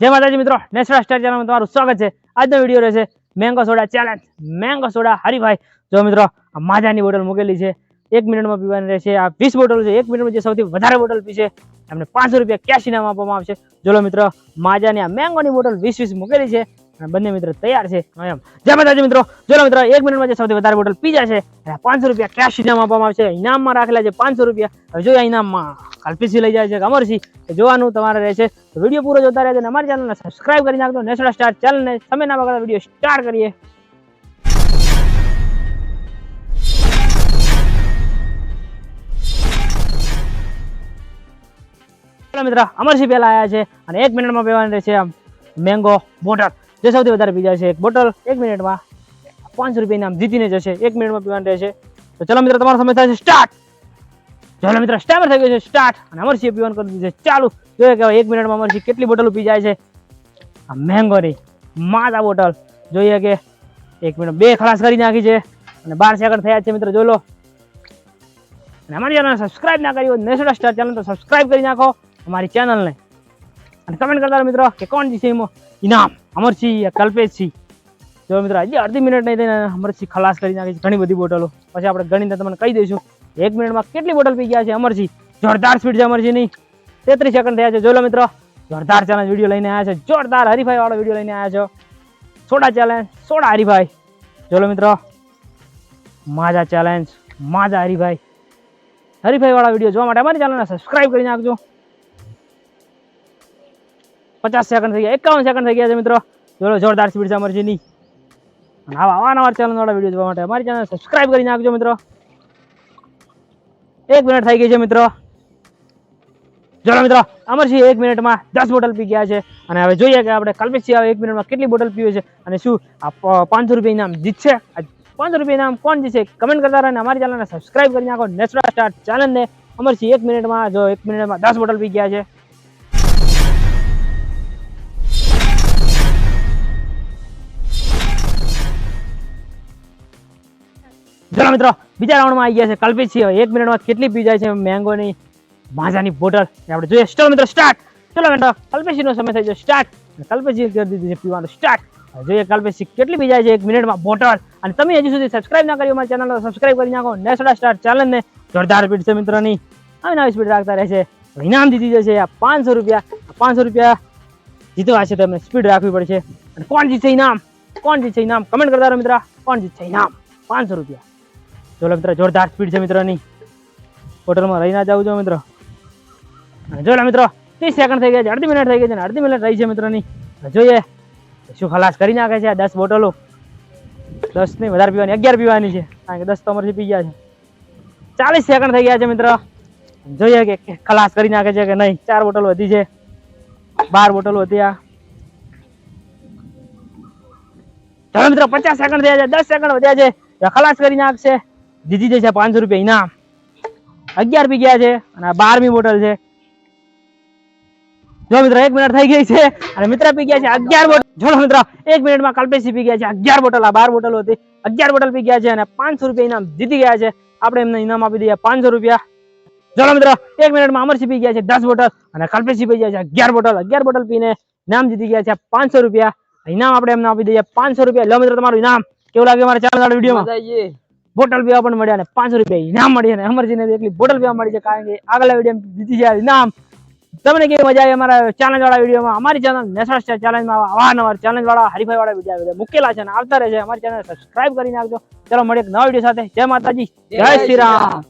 જય માતાજી મિત્રો, નેશનલ સ્ટાર ચેનલમાં તમારું સ્વાગત છે. આજનો વીડિયો રહેશે mango soda challenge mango soda Haribhai જો મિત્રો માજાની બોટલ મૂકેલી છે. એક મિનિટમાં પીવાની રહેશે. આ વીસ બોટલ છે. એક મિનિટમાં જે સૌથી વધારે બોટલ પીશે, એમને પાંચસો રૂપિયા કેશ ઇનામ આપવામાં આવશે. જોલો મિત્રો, માજાની આ મેંગોની બોટલ વીસ વીસ મૂકેલી છે. બંને મિત્રો તૈયાર છે. એમ. જય માતાજી મિત્રો. જોલો મિત્રો, એક મિનિટમાં જે સૌથી વધારે બોટલ પી જશે એને પાંચસો રૂપિયા કેશ ઇનામ આપવામાં આવશે. ઇનામમાં રાખેલા છે પાંચસો રૂપિયા. જો આ ઇનામમાં કલ્પિતસિંહ લઈ જાય છે, અમરસિંહ. જોવાનું તમારે રહેશે. વીડિયો પૂરો જોતા રહેજો અને અમારી ચેનલને સબસ્ક્રાઇબ કરી નાખજો. નેશનલ સ્ટાર ચેનલને સમય ના વગર વીડિયો સ્ટાર્ટ કરીએ. મિત્ર, અમરસિંહ પહેલા આવ્યા છે અને એક મિનિટમાં પીવાની રહેશે મેંગો બોટલ જે સૌથી વધારે પી જાય છે એક બોટલ, એક મિનિટમાં પાંચસો રૂપિયાની આમ જીતીને જશે, એક મિનિટમાં પીવાનું રહેશે. તો ચલો મિત્ર, તમારો સમય થાય છે સ્ટાર્ટ ચલો મિત્ર સ્ટાર્ટ થઈ ગયો છે સ્ટાર્ટ અને અમરસિંહ પીવાનું કરી દીધું છે. ચાલુ. જોઈએ કે એક મિનિટમાં અમરસિંહ કેટલી બોટલ પી જાય છે. આ મેંગોની માદા બોટલ. જોઈએ કે એક મિનિટ, બે ખલાસ કરી નાખી છે. અને બાર સેકન્ડ થયા છે મિત્ર, જોઈ લો. અને અમારી ચેનલ સબસ્ક્રાઇબ ના કરી હોય નેશનલ સ્ટાર ચેનલ તો સબસ્ક્રાઇબ કરી નાખો. અમારી ચેનલને અને કમેન્ટ કરતા મિત્રો, કે કોણ જીશે એમાં? ઇનામ, અમરસિંહ યા કલ્પેશસિંહ. જો મિત્રો, હજી અડધી મિનિટ નહીં થઈને અમરસિંહ ખલાસ કરી નાખી ઘણી બધી બોટલો. પછી આપણે ગણીને તમને કહી દઈશું. એક મિનિટમાં કેટલી બોટલ પી ગયા છે અમરસિંહ? જોરદાર સ્પીડ છે અમરસિંહની. તેત્રીસ સેકન્ડ થયા છે. જોઈ લો મિત્રો, જોરદાર ચેલેન્જ વીડિયો લઈને આવ્યા છે. જોરદાર હરીફાઈ વાળો વીડિયો લઈને આવ્યા છો. સોડા ચેલેન્જ સોડા હરીફાઈ. જોલો મિત્રો, માજા ચેલેન્જ માજા હરીફાઈ. હરીફાઈ વાળા વીડિયો જોવા માટે અમારી ચેનલને સબસ્ક્રાઇબ કરી નાખજો. પચાસ સેકન્ડ થઈ ગયા, એકાવન સેકન્ડ થઈ ગયા છે મિત્રો. જોડો જોરદાર સ્પીડ છે અમરજીની આવા અવારનવાર ચેનલવાળા વીડિયો જોવા માટે અમારી ચેનલ સબસ્ક્રાઈબ કરી નાખજો મિત્રો. એક મિનિટ થઈ ગઈ છે મિત્રો. જોડો મિત્રો અમરસિંહ એક મિનિટમાં દસ બોટલ પી ગયા છે. અને હવે જોઈએ કે આપણે કલ્પેશસિંહ એક મિનિટમાં કેટલી બોટલ પીવે છે. અને શું આ પાંચસો રૂપિયા ઇનામ જીતશે? પાંચસો રૂપિયા ઇનામ કોણ જીતશે? કમેન્ટ કરતા રહે અને અમારી ચેનલને સબસ્ક્રાઈબ કરી નાખો. નેચરલ સ્ટાર ચેનલને અમરસિંહ એક મિનિટમાં જો એક મિનિટમાં દસ બોટલ પી ગયા છે. ચલો મિત્રો, બીજા રાઉન્ડમાં આવી ગયા છે. કલ્પિતસિંહ હવે એક મિનિટમાં કેટલી પી જાય છે મેંગોની માજાની બોટલ આપણે જોઈએ. ચલો મિત્રો સ્ટાર્ટ ચલો મિત્રો કલ્પેશીનો સમય થઈ ગયો. સ્ટાર્ટ કલ્પેશી કરી દીધું છે પીવાનું. સ્ટાર્ટ જોઈએ કલ્પેશી કેટલી પી જાય છે એક મિનિટમાં બોટલ અને તમે હજી સુધી સબસ્ક્રાઇબ ના કર્યું અમારી ચેનલ સબસ્ક્રાઇબ કરી નાખો. નેસડા સ્ટાર્ટ ચેનલને જોરદાર સ્પીડ છે મિત્રોની આવી નવી સ્પીડ રાખતા રહેશે ઇનામ જીતી જશે. આ પાંચસો રૂપિયા પાંચસો રૂપિયા જીતવા છે તમને સ્પીડ રાખવી પડશે. અને કોણ જીતશે ઇનામ? કોણ જીતશે ઇનામ? કમેન્ટ કરતા રહો મિત્ર. કોણ જીતશે ઇનામ? પાંચસો રૂપિયા. ચલો મિત્ર, જોરદાર સ્પીડ છે મિત્રોની. હોટલમાં રહી ના જવું જો મિત્રો. જો મિત્રો, ત્રીસ સેકન્ડ થઈ ગયા છે, અડધી મિનિટ થઈ ગઈ છે અડધી મિનિટ રહી છે મિત્રોની. જોઈએ, શું ખલાસ કરી નાખે છે આ દસ બોટલો. દસ નહીં, વધારે પીવાની, અગિયાર પીવાની છે, કારણ કે દસ તો અમારથી પી ગયા છે. ચાલીસ સેકન્ડ થઈ ગયા છે મિત્ર. જોઈએ કે ખલાસ કરી નાખે છે કે નહીં. ચાર બોટલો વધી છે. બાર બોટલો વધી આ. ચાલો મિત્રો, પચાસ સેકન્ડ થયા છે, દસ સેકન્ડ વધ્યા છે. ખલાસ કરી નાખશે. જીતી જશે પાંચસો રૂપિયા ઇનામ. અગિયાર પી ગયા છે અને બારમી બોટલ છે. જો મિત્ર, એક મિનિટ થઈ ગઈ છે અને મિત્ર પી ગયા છે અગિયાર બોટલ જોડો મિત્ર, એક મિનિટમાં કલ્પેશી પી ગયા છે અગિયાર બોટલ, આ બાર બોટલ હતી. અગિયાર બોટલ પી ગયા છે અને પાંચસો રૂપિયા ઇનામ જીતી ગયા છે. આપણે એમને ઇનામ આપી દઈએ પાંચસો રૂપિયા. જોડો મિત્ર, એક મિનિટમાં અમરસિંહ પી ગયા છે દસ બોટલ અને કલ્પેશી પી ગયા છે અગિયાર બોટલ. અગિયાર બોટલ પીને ઇનામ જીતી ગયા છે પાંચસો રૂપિયા. ઇનામ આપણે એમને આપી દઈએ પાંચસો રૂપિયા. લો મિત્ર, તમારું ઇનામ. કેવું લાગે મારા ચાર વિડીયોમાં? બોટલ પીવા પણ મળ્યા ને પાંચસો રૂપિયા ઇનામ મળી અને અમરજીને એકલી બોટલ પીવા મળી છે કારણ કે આગલા વીડિયો જીતી ગયા ઇનામ. તમને કેવી મજા આવી અમારા ચેલેન્જ વાળા વિડીયોમાં અમારી ચેનલ નેશનલ સ્ટાર ચેલેન્જમાં અવારનવાર ચેલેન્જ વાળા હરીફાઈ વાળા વીડિયો મૂકેલા છે અને આવતા રહે છે અમારી ચેનલ સબસ્ક્રાઈબ કરી નાખજો ચલો મળીએ એક નવા વીડિયો સાથે. જય માતાજી. જય શ્રી રામ.